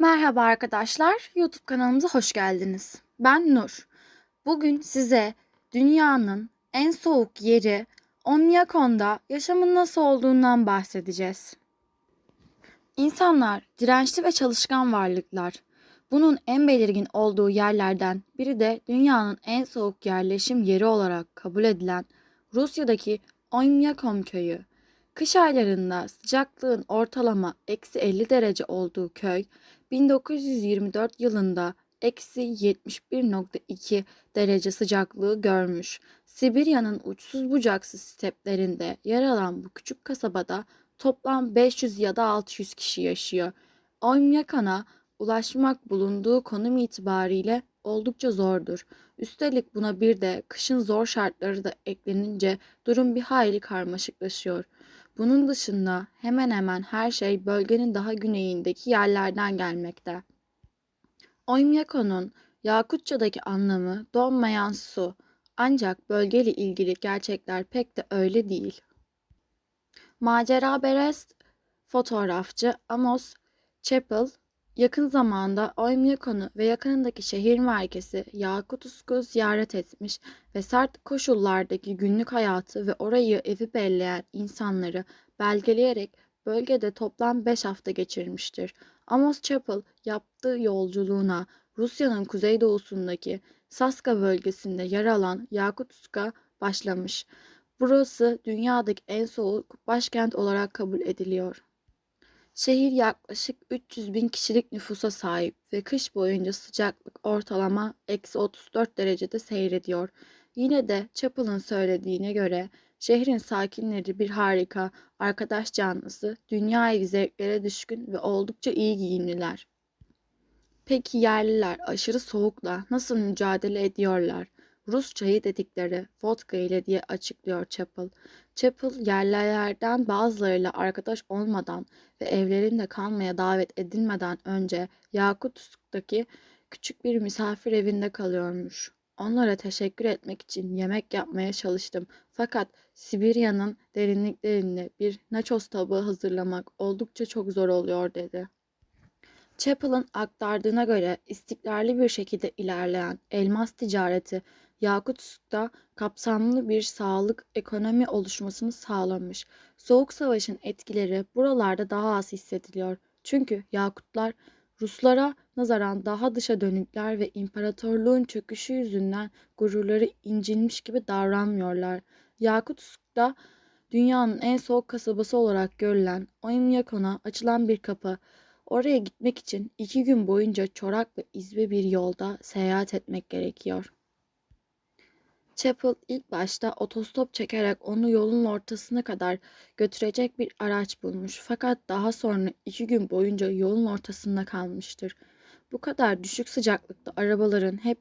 Merhaba arkadaşlar, YouTube kanalımıza hoş geldiniz. Ben Nur. Bugün size dünyanın en soğuk yeri Omyakon'da yaşamın nasıl olduğundan bahsedeceğiz. İnsanlar dirençli ve çalışkan varlıklar. Bunun en belirgin olduğu yerlerden biri de dünyanın en soğuk yerleşim yeri olarak kabul edilen Rusya'daki Oymyakon köyü. Kış aylarında sıcaklığın ortalama eksi 50 derece olduğu köy, 1924 yılında eksi 71.2 derece sıcaklığı görmüş. Sibirya'nın uçsuz bucaksız steplerinde yer alan bu küçük kasabada toplam 500 ya da 600 kişi yaşıyor. Oymyakan'a ulaşmak bulunduğu konum itibariyle oldukça zordur. Üstelik buna bir de kışın zor şartları da eklenince durum bir hayli karmaşıklaşıyor. Bunun dışında hemen hemen her şey bölgenin daha güneyindeki yerlerden gelmekte. Oymyakon'un Yakutça'daki anlamı donmayan su. Ancak bölgeyle ilgili gerçekler pek de öyle değil. Maceraperest fotoğrafçı Amos Chappell yakın zamanda Oymyakon'u ve yakınındaki şehir merkezi Yakutusk'u ziyaret etmiş ve sert koşullardaki günlük hayatı ve orayı evi belleyen insanları belgeleyerek bölgede toplam 5 hafta geçirmiştir. Amos Chappell yaptığı yolculuğuna Rusya'nın kuzeydoğusundaki Saska bölgesinde yer alan Yakutsk'a başlamış. Burası dünyadaki en soğuk başkent olarak kabul ediliyor. Şehir yaklaşık 300 bin kişilik nüfusa sahip ve kış boyunca sıcaklık ortalama eksi 34 derecede seyrediyor. Yine de Chappell'ın söylediğine göre şehrin sakinleri bir harika, arkadaş canlısı, dünya evi zevklere düşkün ve oldukça iyi giyimliler. Peki yerliler aşırı soğukla nasıl mücadele ediyorlar? Rus çayı dedikleri vodka ile diye açıklıyor Chappell. Chappell yerlilerden bazılarıyla arkadaş olmadan ve evlerinde kalmaya davet edilmeden önce Yakutsk'taki küçük bir misafir evinde kalıyormuş. Onlara teşekkür etmek için yemek yapmaya çalıştım. Fakat Sibirya'nın derinliklerinde bir nachos tabağı hazırlamak oldukça çok zor oluyor dedi. Chappell'ın aktardığına göre istikrarlı bir şekilde ilerleyen elmas ticareti Yakutsk'ta kapsamlı bir sağlık ekonomi oluşmasını sağlamış. Soğuk Savaş'ın etkileri buralarda daha az hissediliyor. Çünkü Yakutlar Ruslara nazaran daha dışa dönükler ve imparatorluğun çöküşü yüzünden gururları incinmiş gibi davranmıyorlar. Yakutsk'ta dünyanın en soğuk kasabası olarak görülen Oymyakon'a açılan bir kapı. Oraya gitmek için iki gün boyunca çorak ve izbe bir yolda seyahat etmek gerekiyor. Chapel ilk başta otostop çekerek onu yolun ortasına kadar götürecek bir araç bulmuş. Fakat daha sonra iki gün boyunca yolun ortasında kalmıştır. Bu kadar düşük sıcaklıkta arabaların hep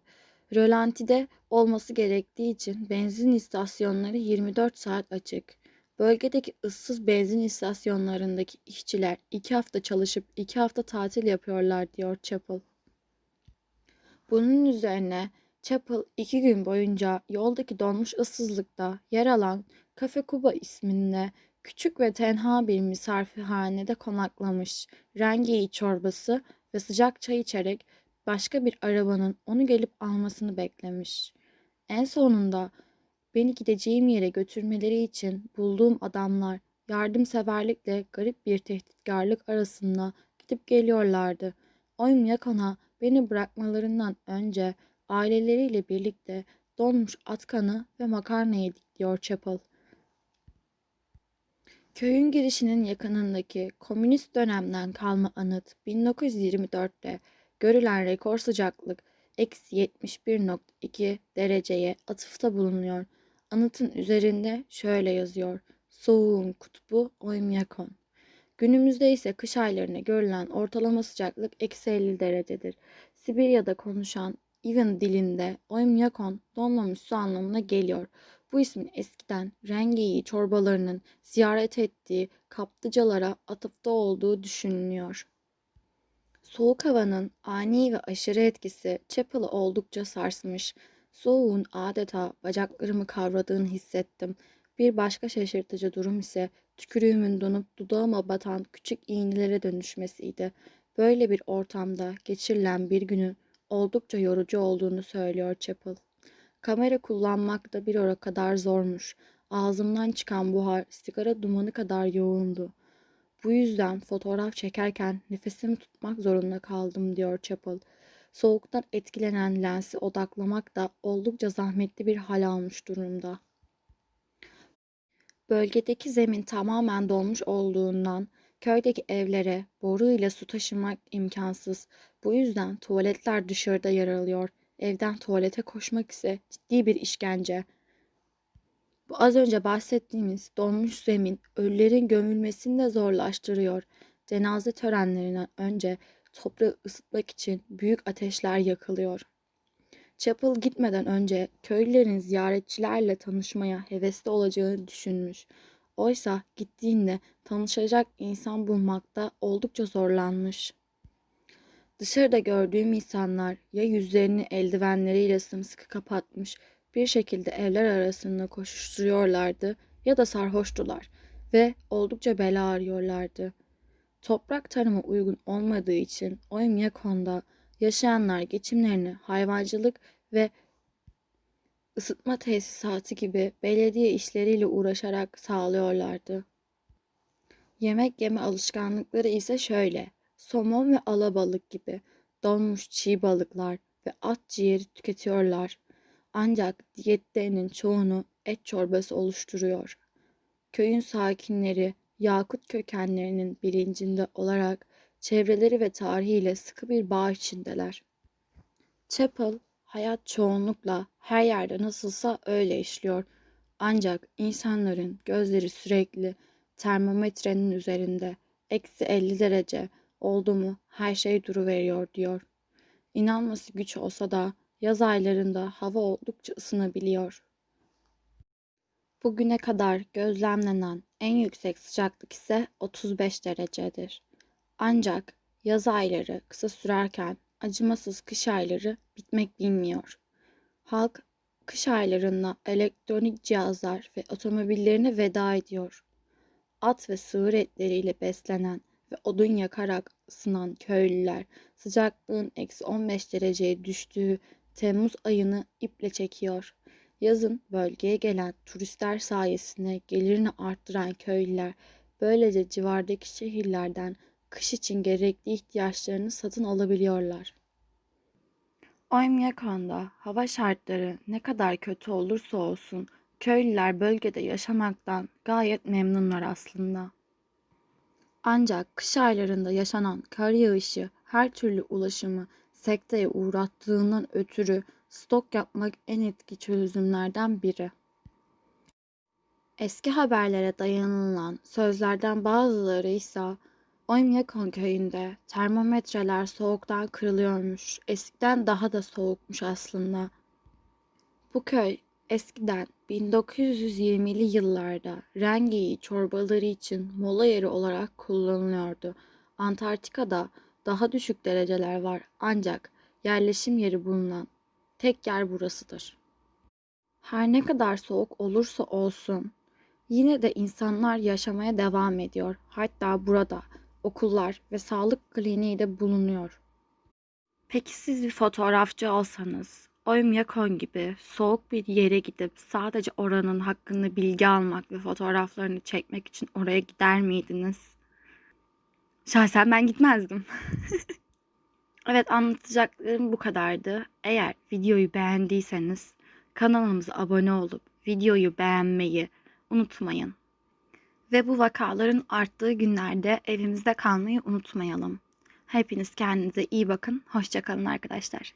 rölantide olması gerektiği için benzin istasyonları 24 saat açık. Bölgedeki ıssız benzin istasyonlarındaki işçiler iki hafta çalışıp iki hafta tatil yapıyorlar diyor Chapel. Bunun üzerine Chapel iki gün boyunca yoldaki donmuş ıssızlıkta yer alan Cafe Cuba isminde küçük ve tenha bir misafirhanede konaklamış. Rengeyi çorbası ve sıcak çay içerek başka bir arabanın onu gelip almasını beklemiş. En sonunda beni gideceğim yere götürmeleri için bulduğum adamlar yardımseverlikle garip bir tehditkarlık arasında gidip geliyorlardı. Oyum yakana beni bırakmalarından önce aileleriyle birlikte donmuş at kanı ve makarna yedik diyor Chapel. Köyün girişinin yakınındaki komünist dönemden kalma anıt 1924'te görülen rekor sıcaklık eksi 71.2 dereceye atıfta bulunuyor. Anıtın üzerinde şöyle yazıyor. Soğuğun kutbu Oymyakon. Günümüzde ise kış aylarında görülen ortalama sıcaklık eksi 50 derecedir. Sibirya'da konuşan Ivan dilinde Oymyakon donmamış su anlamına geliyor. Bu ismin eskiden rengeyi çorbalarının ziyaret ettiği kaplıcalara atıfta olduğu düşünülüyor. Soğuk havanın ani ve aşırı etkisi Chapel'ı oldukça sarsmış. Soğuğun adeta bacaklarımı kavradığını hissettim. Bir başka şaşırtıcı durum ise tükürüğümün donup dudağıma batan küçük iğnelere dönüşmesiydi. Böyle bir ortamda geçirilen bir günün oldukça yorucu olduğunu söylüyor Chapel. Kamera kullanmak da bir ora kadar zormuş. Ağzımdan çıkan buhar sigara dumanı kadar yoğundu. Bu yüzden fotoğraf çekerken nefesimi tutmak zorunda kaldım diyor Chapel. Soğuktan etkilenen lensi odaklamak da oldukça zahmetli bir hal almış durumda. Bölgedeki zemin tamamen donmuş olduğundan köydeki evlere boru ile su taşımak imkansız. Bu yüzden tuvaletler dışarıda yer alıyor. Evden tuvalete koşmak ise ciddi bir işkence. Bu az önce bahsettiğimiz donmuş zemin ölülerin gömülmesini de zorlaştırıyor. Cenaze törenlerinden önce toprağı ısıtmak için büyük ateşler yakılıyor. Chapel gitmeden önce köylülerin ziyaretçilerle tanışmaya hevesli olacağını düşünmüş. Oysa gittiğinde tanışacak insan bulmakta oldukça zorlanmış. Dışarıda gördüğüm insanlar ya yüzlerini eldivenleriyle sımsıkı kapatmış bir şekilde evler arasında koşuşturuyorlardı ya da sarhoştular ve oldukça bela arıyorlardı. Toprak tarıma uygun olmadığı için Oymyakon'da yaşayanlar geçimlerini hayvancılık ve ısıtma tesisatı gibi belediye işleriyle uğraşarak sağlıyorlardı. Yemek yeme alışkanlıkları ise şöyle. Somon ve alabalık gibi donmuş çiğ balıklar ve at ciğeri tüketiyorlar. Ancak diyetlerinin çoğunu et çorbası oluşturuyor. Köyün sakinleri Yakut kökenlerinin bilincinde olarak çevreleri ve tarihiyle sıkı bir bağ içindeler. Chapel, hayat çoğunlukla her yerde nasılsa öyle işliyor. Ancak insanların gözleri sürekli termometrenin üzerinde eksi 50 derece oldu mu her şey duruveriyor diyor. İnanması güç olsa da yaz aylarında hava oldukça ısınabiliyor. Bugüne kadar gözlemlenen en yüksek sıcaklık ise 35 derecedir. Ancak yaz ayları kısa sürerken acımasız kış ayları bitmek bilmiyor. Halk kış aylarında elektronik cihazlar ve otomobillerine veda ediyor. At ve sığır etleriyle beslenen ve odun yakarak ısınan köylüler sıcaklığın eksi 15 dereceye düştüğü Temmuz ayını iple çekiyor. Yazın bölgeye gelen turistler sayesinde gelirini arttıran köylüler böylece civardaki şehirlerden kış için gerekli ihtiyaçlarını satın alabiliyorlar. Oymyakon'da hava şartları ne kadar kötü olursa olsun köylüler bölgede yaşamaktan gayet memnunlar aslında. Ancak kış aylarında yaşanan kar yağışı her türlü ulaşımı sekteye uğrattığından ötürü stok yapmak en etki çözümlerden biri. Eski haberlere dayanılan sözlerden bazıları ise Oymyakon köyünde termometreler soğuktan kırılıyormuş. Eskiden daha da soğukmuş aslında. Bu köy eskiden 1920'li yıllarda rengeyi çorbaları için mola yeri olarak kullanılıyordu. Antarktika'da daha düşük dereceler var ancak yerleşim yeri bulunan tek yer burasıdır. Her ne kadar soğuk olursa olsun yine de insanlar yaşamaya devam ediyor. Hatta burada okullar ve sağlık kliniği de bulunuyor. Peki siz bir fotoğrafçı olsanız, Oymyakon gibi soğuk bir yere gidip sadece oranın hakkında bilgi almak ve fotoğraflarını çekmek için oraya gider miydiniz? Şahsen ben gitmezdim. evet anlatacaklarım bu kadardı. Eğer videoyu beğendiyseniz kanalımıza abone olup videoyu beğenmeyi unutmayın. Ve bu vakaların arttığı günlerde evimizde kalmayı unutmayalım. Hepiniz kendinize iyi bakın. Hoşçakalın arkadaşlar.